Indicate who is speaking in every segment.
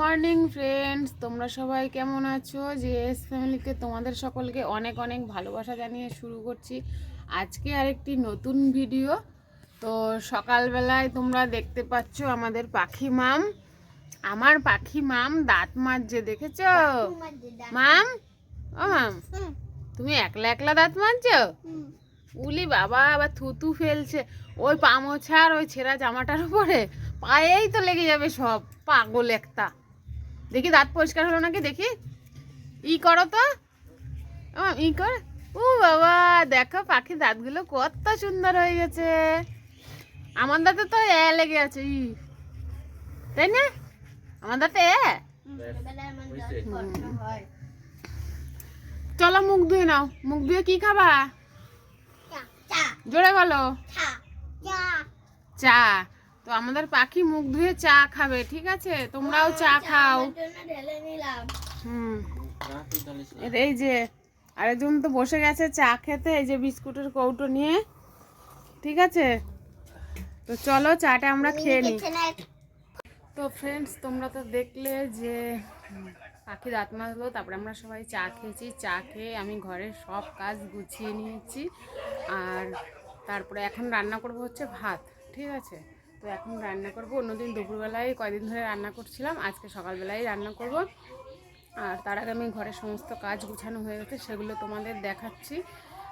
Speaker 1: Morning friends তোমরা সবাই কেমন আছো? যে এস ফ্যামিলিতে তোমাদের সকলকে অনেক অনেক ভালোবাসা জানিয়ে শুরু করছি। আজকে আরেকটি নতুন ভিডিও তো সকালবেলায় তোমরা দেখতে পাচ্ছ আমাদের পাখি মাম। আমার পাখি মাম দাঁত মাজছে, দেখেছ? মাম? ও মাম, তুমি একলা একলা দাঁত মাজছো? উলি বাবা, আবার থুতু ফেলছে। ওই পামোছার ওই ছেঁড়া জামাটার উপরে। পায়েই তো লেগে যাবে সব, পাগল একটা। দেখি দাঁত পরিষ্কার হলো নাকি? দেখি। ই করো তো। ই কর। ও বাবা দেখো পাখির দাঁতগুলো কত সুন্দর হয়ে গেছে। আমার দাঁতে তো এ লেগে আছে ই। তাই না? আমার দাঁতে এ? চলো মুখ ধুয়ে নাও। মুখ ধুয়ে কি খাবা? জোরে বলো। চা। তো আমাদের পাখি মুখ ধুয়ে চা খাবে ঠিক আছে? তোমরাও চা খাও। হুম। এই যে আরেকজন তো বসে গেছে চা খেতে এই যে বিস্কুটের কৌটো নিয়ে। ঠিক আছে? তো চলো চাটা আমরা খেয়ে নিই তো ফ্রেন্ডস তোমরা তো দেখলে যে পাখি দাঁত মাজলো তারপরে আমরা সবাই চা খেয়েছি। চা খেয়ে আমি ঘরের সব কাজ গুছিয়ে নিয়েছি। আর তারপরে এখন রান্না করব হচ্ছে ভাত ঠিক আছে? তো এখন রান্না করব। অন্যদিন দুপুরবেলায় কয়দিন ধরে রান্না করছিলাম, আজকে সকালবেলায় রান্না করব। আর তার আগে আমি ঘরের সমস্ত কাজ গুছানো হয়ে গেছে, সেগুলো তোমাদের দেখাচ্ছি।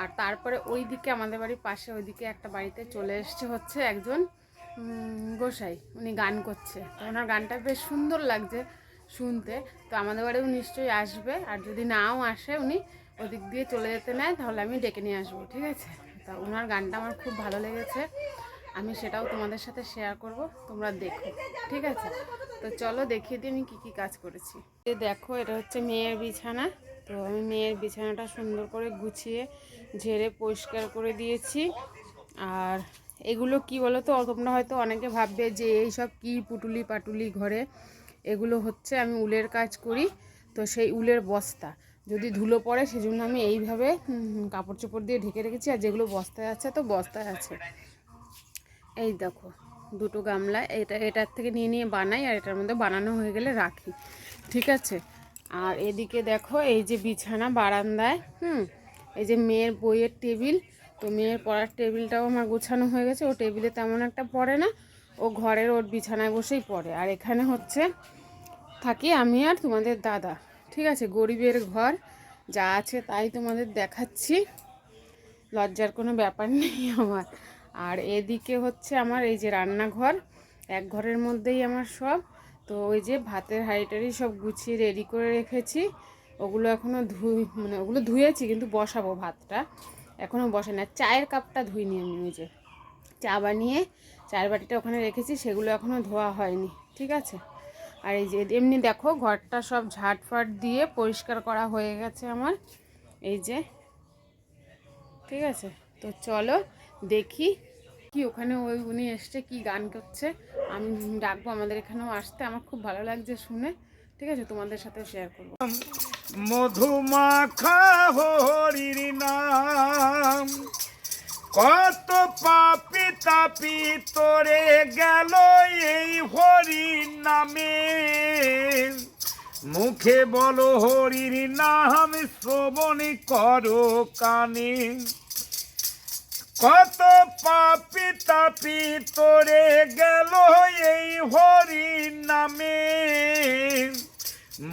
Speaker 1: আর তারপরে ওই দিকে আমাদের বাড়ির পাশে ওইদিকে একটা বাড়িতে চলে এসছে হচ্ছে একজন গোসাই। উনি গান করছে। তো ওনার গানটা বেশ সুন্দর লাগছে শুনতে। তো আমাদের বাড়িও নিশ্চয়ই আসবে। আর যদি নাও আসে উনি ওদিক দিয়ে চলে যেতে নেয়, তাহলে আমি ডেকে নিয়ে আসব, ঠিক আছে? তা ওনার গানটা আমার খুব ভালো লেগেছে। আমি সেটাও তোমাদের সাথে শেয়ার করব, তোমরা দেখো, ঠিক আছে? তো চলো দেখিয়ে দিই আমি কী কী কাজ করেছি। এই দেখো, এটা হচ্ছে মেয়ের বিছানা। তো আমি মেয়ের বিছানাটা সুন্দর করে গুছিয়ে, ঝেড়ে পরিষ্কার করে দিয়েছি। আর এগুলো কি বলো তো তোমরা হয়তো অনেকে ভাববে যে এই সব কী পুটুলি পাটুলি ঘরে? এগুলো হচ্ছে আমি উলের কাজ করি, তো সেই উলের বস্তা। যদি ধুলো পড়ে, সেজন্য আমি এইভাবে কাপড় চোপড় দিয়ে ঢেকে রেখেছি, আর যেগুলো বস্তায় আছে, তো বস্তায় আছে। এই দেখো, দুটো গামলা, এটা, এটার থেকে নিয়ে নিয়ে বানাই আর এটার মধ্যে বানানো হয়ে গেলে রাখি, ঠিক আছে? আর এদিকে দেখো, এই যে বিছানা বারান্দায়, হুম, এই যে মেয়ের বইয়ের টেবিল, তো মেয়ের পড়ার টেবিলটাও আমার গোছানো হয়ে গেছে, ও টেবিলে তেমন একটা পড়ে না, ও ঘরের ওর বিছানায় বসেই পড়ে। আর এখানে হচ্ছে, থাকি আমি আর তোমাদের দাদা, ঠিক আছে? গরিবের ঘর, যা আছে তাই তোমাদের দেখাচ্ছি, লজ্জার কোনো ব্যাপার নেই আমার। আর এদিকে হচ্ছে আমার এই যে রান্নাঘর, এক ঘরের মধ্যেই আমার সব। তো ওই যে ভাতের হাঁড়িটারি সব গুছিয়ে রেডি করে রেখেছি। ওগুলো এখনও ধুই মানে ওগুলো ধুয়েছি কিন্তু বসাবো ভাতটা। এখনও বসে না, চায়ের কাপটা ধুইনি আমি ওই যে। চা বানিয়ে চায়ের বাটিটা ওখানে রেখেছি, সেগুলো এখনও ধোয়া হয়নি, ঠিক আছে? আর এই যে এমনি দেখো ঘরটা সব ঝাটফাট দিয়ে পরিষ্কার করা হয়ে গেছে আমার। এই যে, ঠিক আছে? তো চলো দেখি কি ওখানে ওই উনি এসছে, কি গান করছে, আমি ডাকবো আমাদের এখানেও আসতে, আমার খুব ভালো লাগছে শুনে, ঠিক আছে? তোমাদের সাথে শেয়ার করব।
Speaker 2: মধুমাখা হরির নাম, কত পাপি তাপি তোরে গেল এই হরির নামে। মুখে বলো হরির নাম, শ্রবণ করো কানে। কত পাপি তাপি তোরে গেল এই হরির নামে।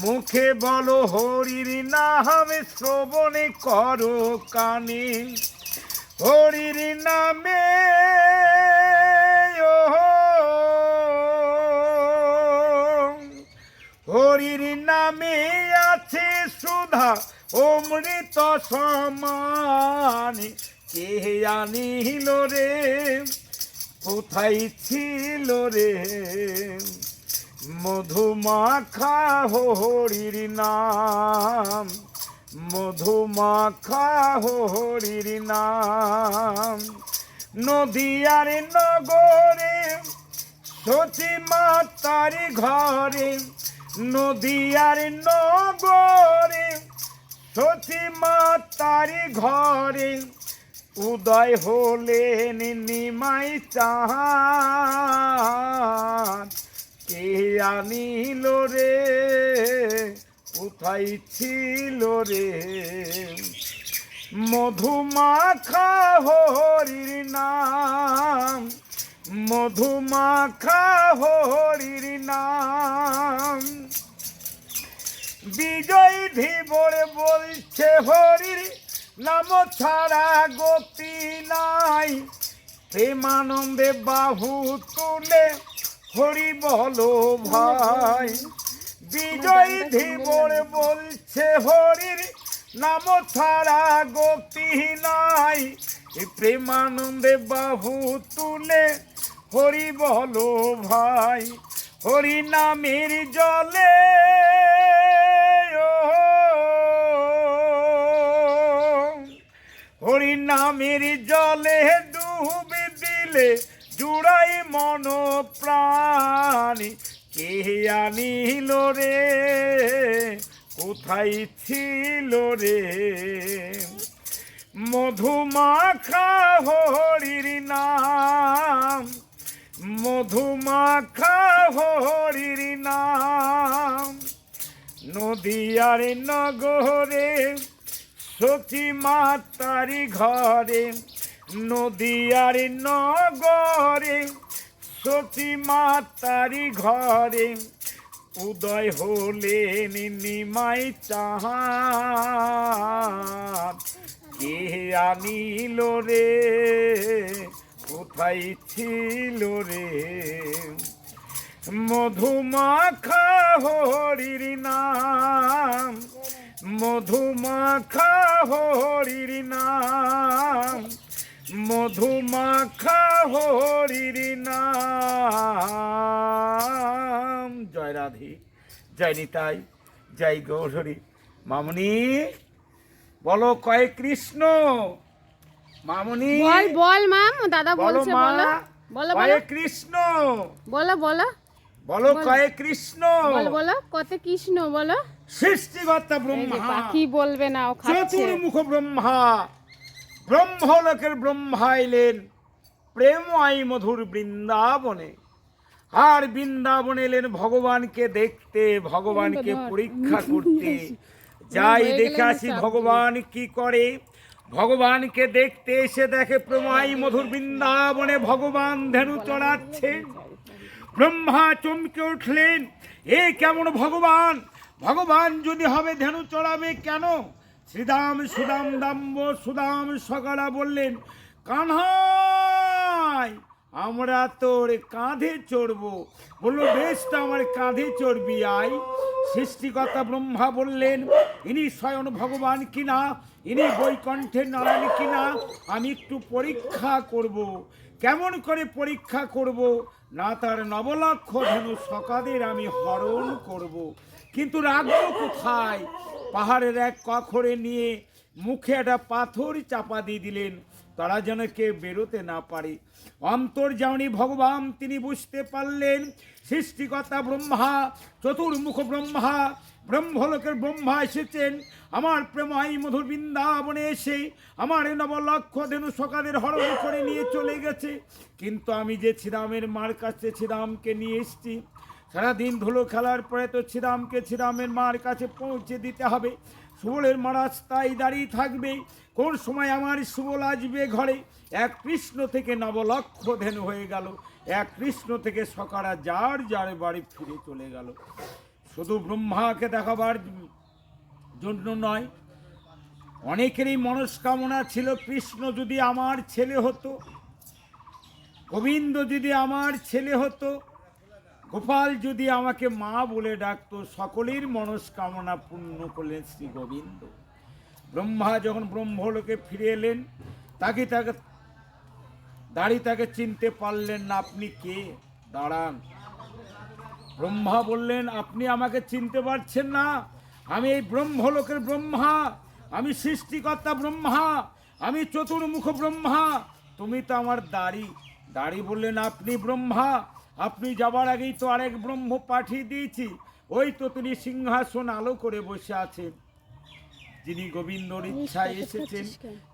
Speaker 2: মুখে বলো হরির নাম, শ্রবণে করো কানে। হরির নামে, ও হরির নামে আছে সুধা, অমৃত সমান। কে আনিল রে? কোথায় ছিল রে? মধুমাখা হরির নাম, মধুমাখা হরির নাম। নদিয়ার নগরে সচি মাতার ঘরে, নদিয়ার নগরে সচি মাতার ঘরে উদয় হলেন নিমাই চাঁদ। কে আনিল রে? কোথায় ছিল রে? মধুমাখা হরির নাম, মধুমাখা হরির নাম। বিজয় ধীবর বলছে হরির নাম ছাড়া গতি নাই। প্রেমানন্দে বাহু তুলে হরি বলো ভাই। বিজয় ধীবর বলছে হরির নাম ছাড়া গতি নাই। প্রেমানন্দে বাহু তুলে হরি বলো ভাই। হরি নামের জলে নামের জলে ডুবে দিলে জুড়াই মন প্রাণী কে আনিল রে? কোথায় ছিল রে? মধুমাখা হরির নাম। মধুমাখা হরির নাম। নদিয়ার নগরে সখী মাতারি ঘরে, নদিয়ার নগরে, সখী মাতারি ঘরে, উদয় হলেন নিমাই চাহান কে আনিল রে? কোথায় ছিল রে? মধুমাখা হরির নাম। মধুমাখা হরির নাম। মধুমাখা হরির নাম। জয় রাধে জয় নিতাই জয় গৌরী। মামনি বলো কয় কৃষ্ণ? মামনি।
Speaker 1: বল বল মাম দাদা
Speaker 2: বলো
Speaker 1: বলছে বলো। বলো
Speaker 2: কয়ে কৃষ্ণ?
Speaker 1: বলো। বলো
Speaker 2: বলো। কয়ে কৃষ্ণ?
Speaker 1: বলো বলো কত কৃষ্ণ বলো।
Speaker 2: সৃষ্টিকর্তা ব্রহ্মা।
Speaker 1: পাখি বলবে না
Speaker 2: চতুর্মুখ ব্রহ্মা ব্রহ্মলোকের ব্রহ্মা এলেন প্রেময় মধুর বৃন্দাবনে। আর বৃন্দাবনে এলেন ভগবানকে দেখতে ভগবানকে পরীক্ষা করতে। যাই দেখে আসি ভগবান কি করে। ভগবানকে দেখতে এসে দেখে প্রমাই মধুর বৃন্দাবনে ভগবান ধেনু চড়াচ্ছেন ব্রহ্মা চমকে উঠলেন এ কেমন ভগবান? ভগবান যদি হবে ধেনু চড়াবে কেন? শ্রীদাম সুদাম দাম্ব সুদাম সকালা বললেন, কানহাই, আমরা তোর কাঁধে চড়বো। বলল, বেশ আমার কাঁধে চড়বি, আই। সৃষ্টিকর্তা ব্রহ্মা বললেন, ইনি স্বয়ং ভগবান কিনা? ইনি বৈকণ্ঠের নারায়ণ কিনা? আমি একটু পরীক্ষা করব। কেমন করে পরীক্ষা করব? না তার নবলক্ষ ধনু সকাদের আমি হরণ করব। কিন্তু রাখব কোথায়? পাহাড়ের এক কখরে নিয়ে মুখে একটা পাথর চাপা দিয়ে দিলেন। তারা যেন কেউ বেরোতে না পারে। অন্তর্যামী ভগবান, তিনি বুঝতে পারলেন, সৃষ্টিকর্তা ব্রহ্মা, চতুর্মুখ ব্রহ্মা, ব্রহ্মলোকের ব্রহ্মা এসেছেন। আমার প্রেমাই মধুর বৃন্দাবনে এসে আমার নবলক্ষ ধেনু সকালের হরণ করে নিয়ে চলে গেছে। কিন্তু আমি যে ছিদামের মার কাছে ছিদামকে নিয়ে এসেছি সারাদিন ধুলো খেলার পরে তো ছিদামকে ছিদামের মার কাছে পৌঁছে দিতে হবে। সুবলের মা রাস্তায় দাঁড়িয়ে থাকবে। কোন সময় আমার সুবল আসবে ঘরে? এক কৃষ্ণ থেকে নবলক্ষ ধেনু হয়ে গেল। এক কৃষ্ণ থেকে সকারা যার যার বাড়ি ফিরে চলে গেল। শুধু ব্রহ্মাকে দেখাবার জন্য নয়, অনেকেরই মনস্কামনা ছিল, কৃষ্ণ যদি আমার ছেলে হতো, গোবিন্দ যদি আমার ছেলে হতো গোপাল যদি আমাকে মা বলে ডাকতো, সকলের মনস্কামনা পূর্ণ করলেন শ্রী গোবিন্দ। ব্রহ্মা যখন ব্রহ্মলোকে ফিরে এলেন, তাকে তাকে দাড়ি তাকে চিনতে পারলেন না, আপনি কে? দাঁড়ান। ব্রহ্মা বললেন, আপনি আমাকে চিনতে পারছেন না। আমি এই ব্রহ্মলোকের ব্রহ্মা। আমি সৃষ্টিকর্তা ব্রহ্মা। আমি চতুর্মুখ ব্রহ্মা। তুমি তো আমার দাড়ি। দাড়ি বললেন, আপনি ব্রহ্মা। আপনি যাবার আগেই তো আরেক ব্রহ্ম পাঠিয়ে দিয়েছি। ওই তো তিনি সিংহাসন আলো করে বসে আছেন। যিনি গোবিন্দর ইচ্ছায় এসেছেন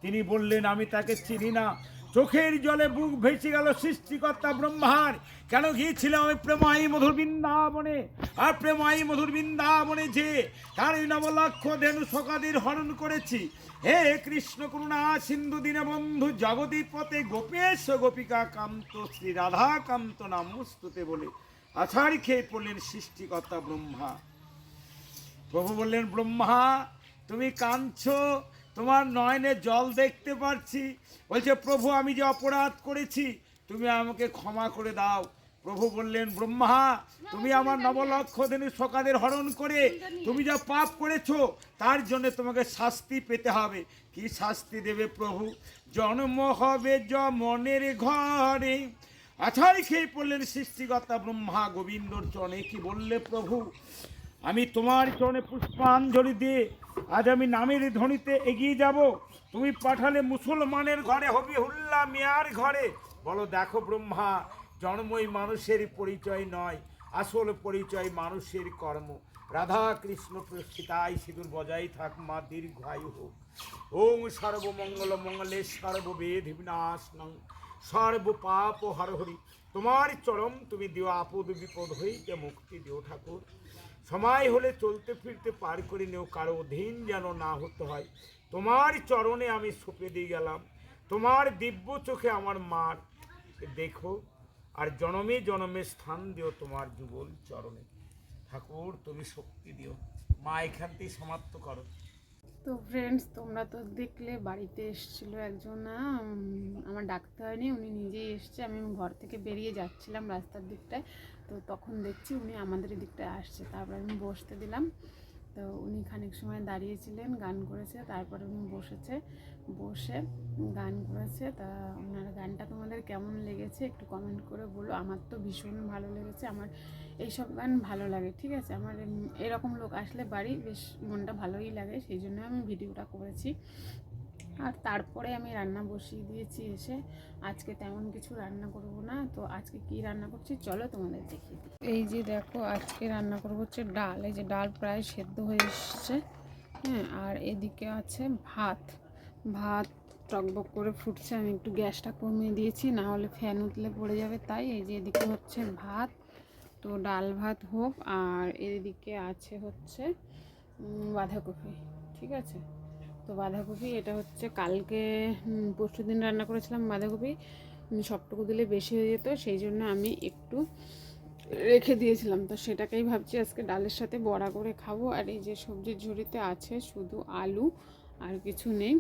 Speaker 2: তিনি বললেন আমি তাকে চিনি না। চোখের জলে বুক ভেসে গেল সৃষ্টিকর্তা ব্রহ্মার। কেন গিয়েছিলাম আমি প্রেমাই মধুর বৃন্দাবনে? আর প্রেমাই মধুর বৃন্দাবনে যে তার এই নবলক্ষ ধেনু সকাদের হরণ করেছি। হে কৃষ্ণ করুণা, সিন্ধু দীনে বন্ধু জগতী পথে গোপেশ গোপিকা কান্ত, শ্রী রাধা কান্ত নাম মুস্তুতে বলে আছাড় খেয়ে পড়লেন সৃষ্টিকর্তা ব্রহ্মা। প্রভু বললেন, ব্রহ্মা, তুমি কাঁদছো তোমার নয়নে জল দেখতে পাচ্ছি বলছে, প্রভু, আমি যে অপরাধ করেছি, তুমি আমাকে ক্ষমা করে দাও। প্রভু বললেন, ব্রহ্মা, তুমি আমার নবলক্ষ দিনে সকাদের হরণ করে তুমি যা পাপ করেছ, তার জন্য তোমাকে শাস্তি পেতে হবে। কি শাস্তি দেবে প্রভু? জন্ম হবে জ মনের ঘরে। আছাড় খেয়ে পড়লেন সৃষ্টিকর্তা ব্রহ্মা গোবিন্দর চরণে। কি বললে প্রভু? আমি তোমার চরণে পুষ্পাঞ্জলি দিয়ে আজ আমি নামের ধ্বনিতে এগিয়ে যাব। তুমি পাঠালে মুসলমানের ঘরে হবি হুল্লা মিয়ার ঘরে। বলো, দেখো ব্রহ্মা, জন্মই মানুষের পরিচয় নয়, আসল পরিচয় মানুষের কর্ম। রাধা কৃষ্ণ সীতাই সিঁদুর বজাই থাক মা, দীর্ঘায়ু হোক। ওম সর্বমঙ্গল মঙ্গলে বিনাশ নং সর্ব পাপ হর হরি। তোমার চরম তুমি দিও, আপদ বিপদ হইতে মুক্তি দিও ঠাকুর। সময় হলে চলতে ফিরতে পার করে নেও, কারও অধীন যেন না হতে হয়। তোমার চরণে আমি সঁপে দিয়ে গেলাম, তোমার দিব্য চোখে আমার মার। দেখো আর জনমে জনমে স্থান দিও তোমার যুগল চরণে। ঠাকুর, তুমি শক্তি দিও। মা এখানতেই সমাপ্ত করো।
Speaker 1: তো ফ্রেন্ডস তোমরা তো দেখলে, বাড়িতে এসেছিল একজন আমার ডাকতে হয়নি, উনি নিজেই এসছে। আমি ঘর থেকে বেরিয়ে যাচ্ছিলাম রাস্তার দিকটায়। তো তখন দেখছি উনি আমাদের দিকটায় আসছে। তারপর আমি বসতে দিলাম। তো উনি খানিক সময় দাঁড়িয়েছিলেন, গান করেছে, তারপরে উনি বসেছে। বসে গান করেছে। তা ওনার গানটা তোমাদের কেমন লেগেছে একটু কমেন্ট করে বলো। আমার তো ভীষণ ভালো লেগেছে। আমার এইসব গান ভালো লাগে, ঠিক আছে? আমার এরকম লোক আসলে বাড়ি বেশ মনটা ভালোই লাগে। সেই জন্য আমি ভিডিওটা করেছি। আর তারপরে আমি রান্না বসিয়ে দিয়েছি এসে। আজকে তেমন কিছু রান্না করব না, তো আজকে কি রান্না করছি চলো তোমাদের দিই। এই যে দেখো, আজকে রান্না করব হচ্ছে ডাল। এই যে ডাল প্রায় সেদ্ধ হয়ে এসছে হ্যাঁ আর এদিকে আছে ভাত। ভাত টকবক করে ফুটছে, আমি একটু গ্যাসটা কমিয়ে দিয়েছি, না হলে ফ্যান উঠলে পড়ে যাবে তাই। এই যে এদিকে হচ্ছে ভাত, তো ডাল ভাত হোক, আর এদিকে আছে হচ্ছে বাঁধাকপি, ঠিক আছে? তো বাঁধাকপি, এটা হচ্ছে কালকে পরশু দিন রান্না করেছিলাম বাঁধাকপি। সবটুকু দিলে বেশি হয়ে যেত, সেই জন্য আমি একটু রেখে দিয়েছিলাম। তো সেটাকেই ভাবছি আজকে ডালের সাথে বড়া করে খাব। আর এই যে সবজির ঝুড়িতে আছে শুধু আলু, আর কিছু নেই।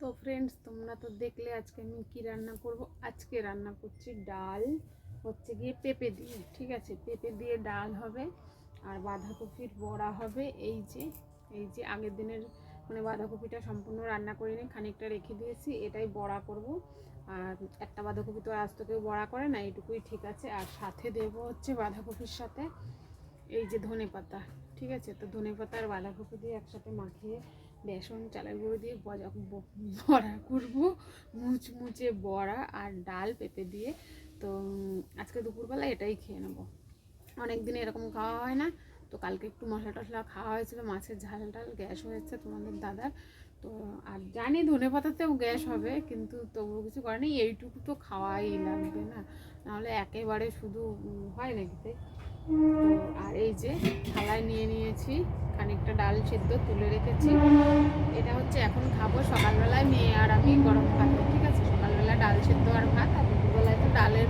Speaker 1: তো ফ্রেন্ডস তোমরা তো দেখলে আজকে আমি কি রান্না করব। আজকে রান্না করছি ডাল, হচ্ছে গিয়ে পেঁপে দিয়ে, ঠিক আছে? পেঁপে দিয়ে ডাল হবে, আর বাঁধাকপির বড়া হবে। এই যে এই যে আগের দিনের মানে বাঁধাকপিটা সম্পূর্ণ রান্না করে করিনি খানিকটা রেখে দিয়েছি, এটাই বড়া করব। আর একটা বাঁধাকপি তো আজ তো কেউ বড়া করে না এইটুকুই ঠিক আছে। আর সাথে দেব হচ্ছে বাঁধাকপির সাথে এই যে ধনে পাতা, ঠিক আছে? তো ধনে পাতা আর বাঁধাকপি দিয়ে একসাথে মাখিয়ে বেসন, চালের গুঁড়ো দিয়ে বজা বড়া করব, মুচমুচে বড়া আর ডাল পেঁপে দিয়ে, তো আজকে দুপুরবেলা এটাই খেয়ে নেব। অনেক দিন এরকম খাওয়া হয় না তো কালকে একটু মশলা টশলা খাওয়া হয়েছিল, মাছের ঝাল টাল গ্যাস হয়েছে তোমাদের দাদার। তো আর জানি ধনে পাতাতেও গ্যাস হবে, কিন্তু তবুও কিছু করে নেই, এইটুকু তো খাওয়াই লাগবে না। নাহলে একেবারে শুধু হয় নাকি তাই? আর এই যে থালায় নিয়ে নিয়েছি, খানিকটা ডাল সেদ্ধ তুলে রেখেছি। এটা হচ্ছে এখন খাব সকালবেলায় মেয়ে আর আমি গরম ভাত, ঠিক আছে? সকালবেলা ডাল সেদ্ধ আর ভাত, আর দুপুরবেলায় তো ডালের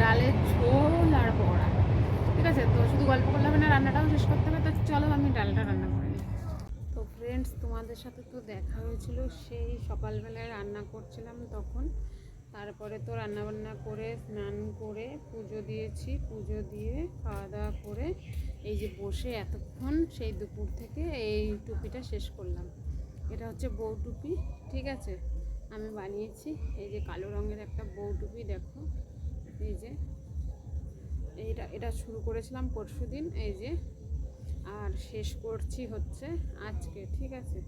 Speaker 1: ডালের ঝোল আর বড়া আছে, তো শুধু গল্প করলে হবে না, রান্নাটাও শেষ করতে হবে, তো চলো আমি ডালটা রান্না করে নিই। তো ফ্রেন্ডস তোমাদের সাথে তো দেখা হয়েছিল, সেই সকালবেলায় রান্না করছিলাম তখন। তারপরে তো রান্না বান্না করে, স্নান করে, পুজো দিয়েছি, পুজো দিয়ে খাওয়া দাওয়া করে, এই যে বসে এতক্ষণ, সেই দুপুর থেকে এই টুপিটা শেষ করলাম। এটা হচ্ছে বউ টুপি, ঠিক আছে? আমি বানিয়েছি, এই যে কালো রঙের একটা বউ টুপি, দেখো, এই যে। এইটা, এটা শুরু করেছিলাম পরশু দিন, এই যে। আর শেষ করছি হচ্ছে আজকে, ঠিক আছে?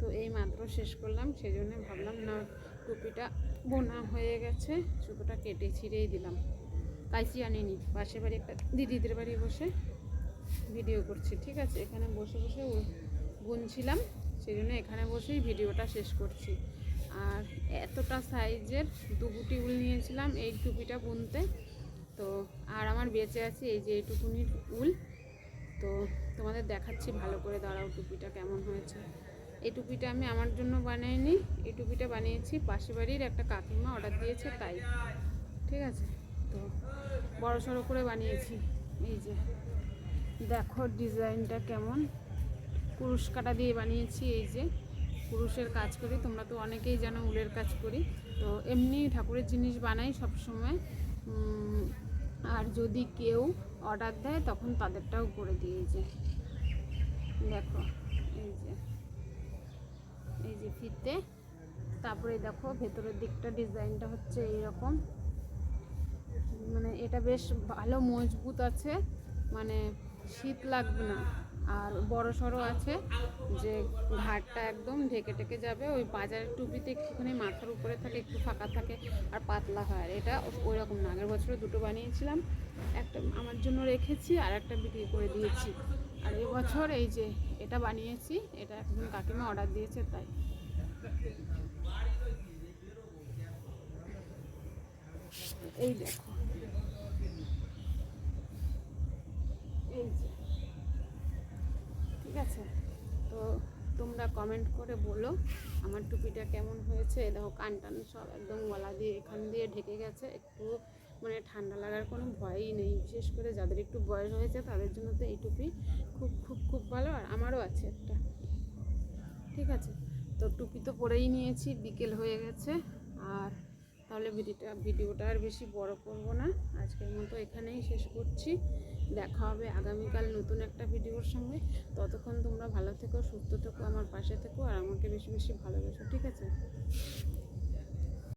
Speaker 1: তো এই মাত্র শেষ করলাম, সেজন্য ভাবলাম না, টুপিটা বোনা হয়ে গেছে সুতোটা কেটে ছিঁড়েই দিলাম। কাইচি আনিনি, পাশের বাড়ি একটা দিদিদের বাড়ি বসে ভিডিও করছি, ঠিক আছে? এখানে বসে বসে বুনছিলাম সেই জন্য এখানে বসেই ভিডিওটা শেষ করছি। আর এতটা সাইজের দুগুটি উল নিয়েছিলাম, এই টুপিটা বুনতে। তো আর আমার বেঁচে আছে এই যে এইটুকুনির উল। তো তোমাদের দেখাচ্ছি ভালো করে, দাঁড়াও, টুপিটা কেমন হয়েছে। এই টুপিটা আমি আমার জন্য বানাইনি, এই টুপিটা বানিয়েছি পাশে বাড়ির একটা কাকিমা অর্ডার দিয়েছে তাই। ঠিক আছে? তো বড় সড়ো করে বানিয়েছি। এই যে দেখো ডিজাইনটা কেমন। কুরুশ কাটা দিয়ে বানিয়েছি এই যে। কুরুশের কাজ করি, তোমরা তো অনেকেই জানো উলের কাজ করি। তো এমনি ঠাকুরের জিনিস বানাই সব সময় আর যদি কেউ অর্ডার দেয়, তখন তাদেরটাও করে দিয়েছে দেখো, এই যে। এই যে ফিতে। তারপরে দেখো, ভেতরের দিকটা ডিজাইনটা হচ্ছে এইরকম। মানে এটা বেশ ভালো, মজবুত আছে। মানে শীত লাগবে না। আর বড় সড়ো আছে যে ঘাটটা একদম ঢেকে ঢেকে যাবে, ওই বাজারের টুপিতে একটুখানি মাথার উপরে থাকে, একটু ফাঁকা থাকে আর পাতলা হয়। আর এটা ওই রকম না। আগের বছরে দুটো বানিয়েছিলাম, একটা আমার জন্য রেখেছি আর একটা বিক্রি করে দিয়েছি। আর এবছর এই যে এটা বানিয়েছি, এটা একজন কাকিমা অর্ডার দিয়েছে তাই। এই দেখো। এই যে। ঠিক আছে? তো তোমরা কমেন্ট করে বলো আমার টুপিটা কেমন হয়েছে। দেখো, কান টান সব একদম গলা দিয়ে এখান দিয়ে ঢেকে গেছে। একটু মানে ঠান্ডা লাগার কোনো ভয়ই নেই। বিশেষ করে যাদের একটু বয়স হয়েছে, তাদের জন্য তো এই টুপি খুব খুব খুব ভালো আর আমারও আছে একটা। ঠিক আছে? তো টুপি তো পরেই নিয়েছি, বিকেল হয়ে গেছে। আর তাহলে ভিডিওটা ভিডিওটা আর বেশি বড় করব না। আজকের মতো এখানেই শেষ করছি। দেখা হবে আগামীকাল নতুন একটা ভিডিওর সঙ্গে। ততক্ষণ তোমরা ভালো থেকো, সুস্থ থেকো, আমার পাশে থেকো, আর আমাকে বেশি বেশি ভালোবেসো, ঠিক আছে?